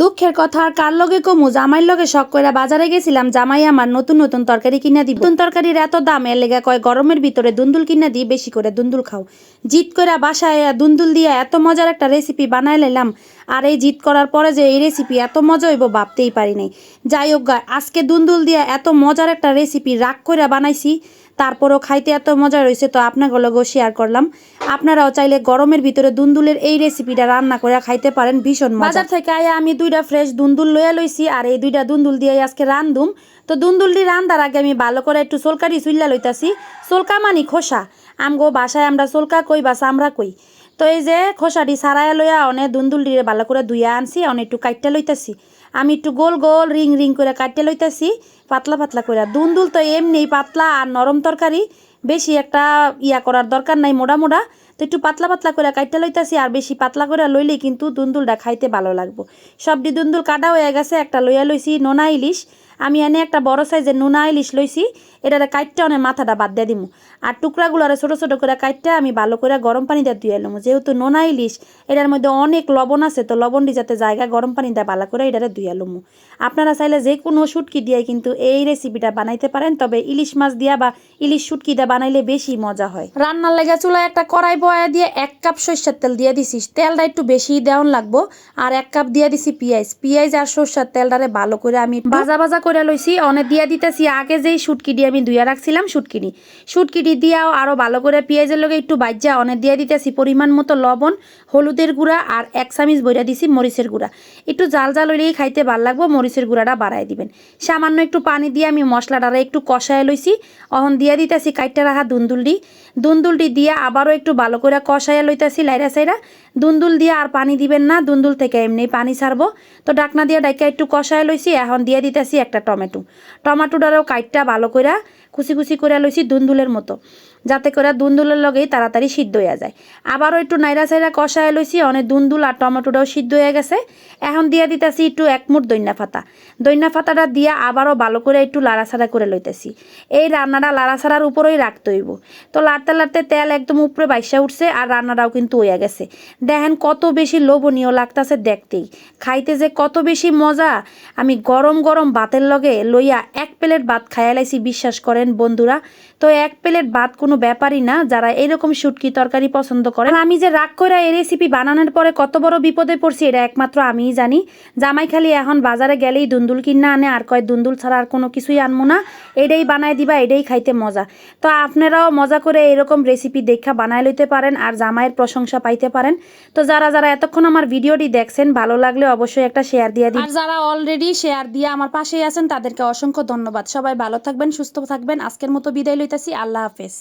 দুঃখের কথা, আর কার লগে কমু? জামাইর লগে শখ কইরা বাজারে গেছিলাম, জামাই আমার নতুন নতুন তরকারি কিনা দিব। নতুন তরকারির এত দাম, এর লেগে কয়, গরমের ভিতরে দুন্দুল কিনা দিই বেশি করে দুন্দুল খাও। জিত কইরা বাসায় দুন্দুল দিয়া এত মজার একটা রেসিপি বানাই লাইলাম, আর এই জিত করার পরে যে এই রেসিপি এত মজা হইব, ভাবতেই পারি নাই। যাই হোক আজকে দুন্দুল দিয়া এত মজার একটা রেসিপি রাগ কইরা বানাইছি তারপরও খাইতে এত মজা রয়েছে তো আপনাকে লগেও শেয়ার করলাম। আপনারাও চাইলে গরমের ভিতরে দুন্দুলের এই রেসিপিটা রান্না করে খাইতে পারেন, ভীষণ বাজার থেকে আয়া আমি দুইটা ফ্রেশ দুন্দুল লইয়া লইছি, আর এই দুইটা দুন্দুল দিয়ে আজকে রান্ধুম তো দুন্দুলটি রান্দার আগে আমি ভালো করে একটু সোলকারি চুল্লা লইতাছি। সোলকা মানি খোসা। আমগো বাসায় আমরা সোলকা কই বা চামড়া কই? তো এই যে খোসাটি সারায়া লইয়া অনেক দুন্দুলটি ভালো করে ধুইয়া আনছি, অনেক একটু কাইটটা লইতাছি। আমি একটু গোল গোল রিং রিং করে কাটতে লইতেছি, পাতলা পাতলা করে। দুন্দুল তো এমনি পাতলা আর নরম তরকারি, বেশি একটা ইয়া করার দরকার নাই মোড়া মোড়া তো একটু পাতলা পাতলা করে কাটতে লইতেছি আর বেশি পাতলা করে লইলে কিন্তু দুন্দুলটা খাইতে ভালো লাগবো। সবটি দুন্দুল কাটা হয়ে গেছে, একটা লইয়া লইছি, নোনা ইলিশ। আমি এনে একটা বড় সাইজের নুনা ইলিশ লইছি, এটারে কাইটটা অনেক মাথাটা বাদ দিয়ে দিমু। আর টুকরাগুলোরে ছোটো ছোটো করে কাইটটা আমি ভালো করে গরম পানি দিয়ে ধুয়ে নেব যেহেতু নোনা ইলিশ, এটার মধ্যে অনেক লবণ আছে, তো লবণটি যাতে জায়গা গরম পানি দিয়ে ভালো করে এটারে ধুয়ে এলাম আপনারা চাইলে যে কোনো শুটকি দিয়ে কিন্তু এই রেসিপিটা বানাইতে পারেন, তবে ইলিশ মাছ দিয়া বা ইলিশ শুটকি দিয়ে বানাইলে বেশি মজা হয়। রান্নার লেগে চুলায় একটা কড়াই বয়া দিয়ে এক কাপ সর্ষের তেল দিয়ে দিছি। তেলটা একটু বেশি দেওয়ান লাগবো, আর এক কাপ দিয়ে দিছি পেঁয়াজ। পেঁয়াজ আর সর্ষের তেলটারে ভালো করে আমি ভাজা ভাজা করে লইছি। অনেক দিয়ে দিতেছি আগে যেই শুটকিটি আমি ধুয়ে রাখছিলাম শুটকিনি শুটকিটি দিয়াও আরও ভালো করে পেঁয়াজের লগে একটু বাজ্যা অনেক দিয়ে দিতেছি পরিমাণ মতো লবণ, হলুদের গুঁড়া, আর এক চামিচ বইরা দিছি মরিচের গুঁড়া। একটু জাল জাল হইলেই খাইতে ভালো লাগবো মরিচের গুঁড়াটা বাড়াই দিবেন। সামান্য একটু পানি দিয়ে আমি মশলাটারে একটু কষায় লইছি। অহন দিয়ে দিতেছি কাইটটা রাখা দুন্দুলটি দুন্দুলটি দিয়ে আবারও একটু ভালো করে কষায় লইতেছি লাইরা সাইরা। দুন্দুল দিয়ে আর পানি দিবেন না, দুন্দুল থেকে এমনি পানি ছাড়বো। তো ডাকনা দিয়ে ডাইকা একটু কষায় লইছি, এখন দিয়ে দিতেছি একটা টমেটো। টমেটোটারও কাইটটা ভালো করে কুচি কুচি করে লইছি দুন্দুলের মতো। যাতে করে দুন্দুলের লগেই তাড়াতাড়ি সিদ্ধ হয়ে যায়। আবারও একটু নাইরা সাইরা কষায় লইছি, অনেক দুন্দুল আর টমেটোটাও সিদ্ধ হয়ে গেছে। এখন দিয়ে দিতেছি একটু এক মুঠ দইনা ফাতা দইনা ফাতাটা দিয়ে আবারও ভালো করে একটু লাড়াছাড়া করে লইতেছি। এই রান্নাটা লাড়াছাড়ার উপরেই রাখতে হইব। তো লাড়তে লাড়তে তেল একদম উপরে বাইসা উঠছে আর রান্নাটাও কিন্তু হয়ে গেছে। দেখেন কত বেশি লোভনীয় লাগতাছে দেখতেই। খাইতে যে কত বেশি মজা। আমি গরম গরম ভাতের লগে লইয়া এক প্লেট ভাত খাইয়া লাইছি, বিশ্বাস করেন বন্ধুরা। তো এক প্লেট ভাত কোনো ব্যাপারই না, যারা এরকম শুটকি তরকারি পছন্দ করে। আমি যে রাগ করে এই রেসিপি বানানোর পরে কত বড় বিপদে পড়ছি, এটা একমাত্র আমিই জানি। জামাই খালি এখন বাজারে গেলেই দুন্দুল কিনা আনে, আর কয় দুন্দুল ছাড়া আর কোনো কিছুই আনব না। এটাই বানায় দিবা, এটাই খাইতে মজা। তো আপনারাও মজা করে এরকম রেসিপি দেখা বানায় লইতে পারেন, আর জামাইয়ের প্রশংসা পাইতে পারেন। তো যারা যারা এতক্ষণ আমার ভিডিওটি দেখছেন, ভালো লাগলে অবশ্যই একটা শেয়ার দিয়ে দিন। আর যারা অলরেডি শেয়ার দিয়ে আমার পাশেই আছেন, তাদেরকে অসংখ্য ধন্যবাদ। সবাই ভালো থাকবেন, সুস্থ থাকবেন। আজকের মতো বিদায় লইতেছি আল্লাহ হাফেজ